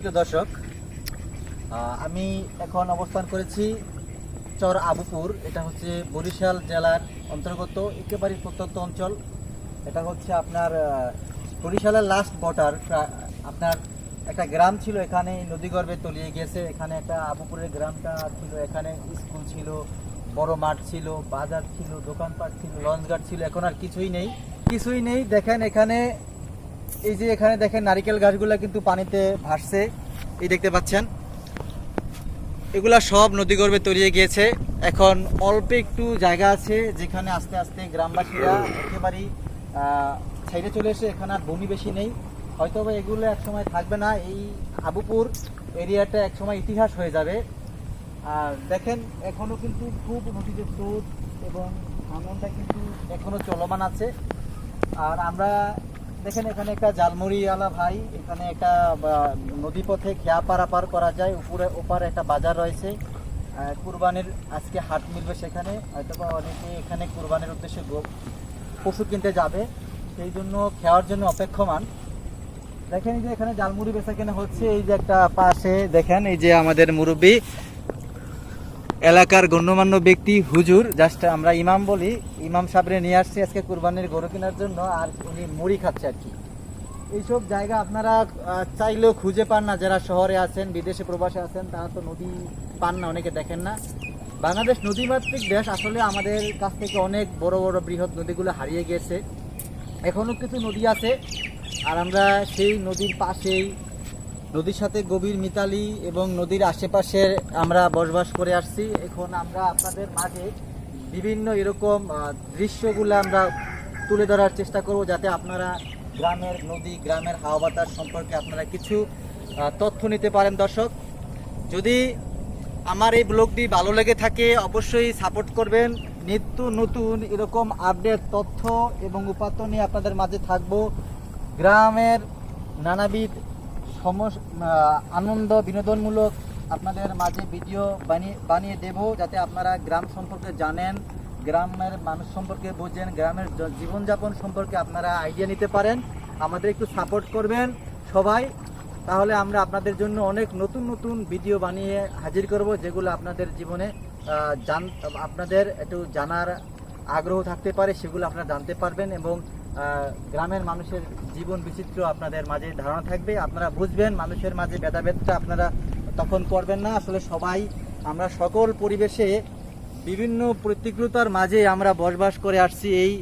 দর্শক আমি এখন অবস্থান করেছি চর আবুপুর। এটা হচ্ছে বরিশাল জেলার অন্তর্গত একেবারে প্রত্যন্ত অঞ্চল। এটা হচ্ছে আপনার বরিশালের লাস্ট বর্ডার আপনার একটা গ্রাম ছিল এখানে নদীগর্ভে তলিয়ে গেছে এখানে একটা আবুপুরের গ্রামটা ছিল, এখানে স্কুল ছিল, বড় মাঠ ছিল, বাজার ছিল, দোকানপাট ছিল লঞ্চঘাট ছিল। এখন আর কিছুই নেই। কিছুই নেই। দেখেন এখানে এই যে এখানে দেখেন নারিকেল গাছগুলো কিন্তু পানিতে ভাসছে, এই দেখতে পাচ্ছেন। এগুলা সব নদীগর্ভে তলিয়ে গিয়েছে। এখন অল্প একটু জায়গা আছে যেখানে আস্তে আস্তে গ্রামবাসীরা একেবারেই সাইডে চলে এসে এখানে আর ভূমি বেশি নেই। হয়তো বা এগুলো একসময় থাকবে না, এই আবুপুর এরিয়াটা একসময় ইতিহাস হয়ে যাবে। আর দেখেন, এখনও কিন্তু খুব নদীতে স্রোত এবং ভাঙনটা কিন্তু এখনও চলমান আছে। আর আমরা দেখেন এখানে একটা জালমুড়িওয়ালা ভাই এখানে একটা বা, নদীপথে খেয়া পারাপার করা যায়। উপরে ওপারে একটা বাজার রয়েছে। কুরবানির আজকে হাট মিলবে সেখানে। হয়তো বা অনেকে এখানে কুরবানির উদ্দেশ্যে পশু কিনতে যাবে। সেই জন্য খেয়ার জন্য অপেক্ষমান। দেখেন যে এখানে জালমুড়ি বেচা কেনা হচ্ছে। এই যে একটা পাশে দেখেন এই যে আমাদের মুরব্বী এলাকার গণ্যমান্য ব্যক্তি, হুজুর জাস্ট আমরা ইমাম বলি, ইমাম সাবরে নিয়ে আসছি আজকে কুরবানির গরু কেনার জন্য, আর উনি মুড়ি খাচ্ছে আর কি। এইসব জায়গা আপনারা চাইলেও খুঁজে পান না, যারা শহরে আছেন, বিদেশে প্রবাসে আছেন, তারা তো নদী পান না, অনেকে দেখেন না। বাংলাদেশ নদীমাতৃক দেশ আসলে আমাদের কাছ থেকে অনেক বড় বড় বৃহৎ নদীগুলো হারিয়ে গেছে। এখনও কিছু নদী আছে, আর আমরা সেই নদীর পাশেই নদীর সাথে গভীর মিতালি এবং নদীর আশেপাশে আমরা বসবাস করে আসছি। এখন আমরা আপনাদের মাঝে বিভিন্ন এরকম দৃশ্যগুলো আমরা তুলে ধরার চেষ্টা করব যাতে আপনারা গ্রামের নদী, গ্রামের হাওয়া বাতাস সম্পর্কে আপনারা কিছু তথ্য নিতে পারেন দর্শক। যদি আমার এই ব্লগটি ভালো লেগে থাকে, অবশ্যই সাপোর্ট করবেন। নিত্য নতুন এরকম আপডেট তথ্য এবং উপাত্ত নিয়ে আপনাদের মাঝে থাকব। গ্রামের নানাবিধ আনন্দ, বিনোদনমূলক আপনাদের মাঝে ভিডিও বানিয়ে বানিয়ে দেব যাতে আপনারা গ্রাম সম্পর্কে জানেন, গ্রামের মানুষ সম্পর্কে বোঝেন, গ্রামের জীবনযাপন সম্পর্কে আপনারা আইডিয়া নিতে পারেন। আমাদের একটু সাপোর্ট করবেন সবাই। তাহলে আমরা আপনাদের জন্য অনেক নতুন নতুন ভিডিও বানিয়ে হাজির করব যেগুলো আপনাদের জীবনে জান, আপনাদের একটু জানার আগ্রহ থাকতে পারে, সেগুলো আপনারা জানতে পারবেন এবং গ্রামের মানুষের জীবন বিচিত্র আপনাদের মাঝে ধারণা থাকবে। আপনারা বুঝবেন, মানুষের মাঝে ভেদাভেদটা আপনারা তখন করবেন না। আসলে সবাই, আমরা সকল পরিবেশে বিভিন্ন প্রতিকূলতার মাঝে আমরা বসবাস করে আসছি এই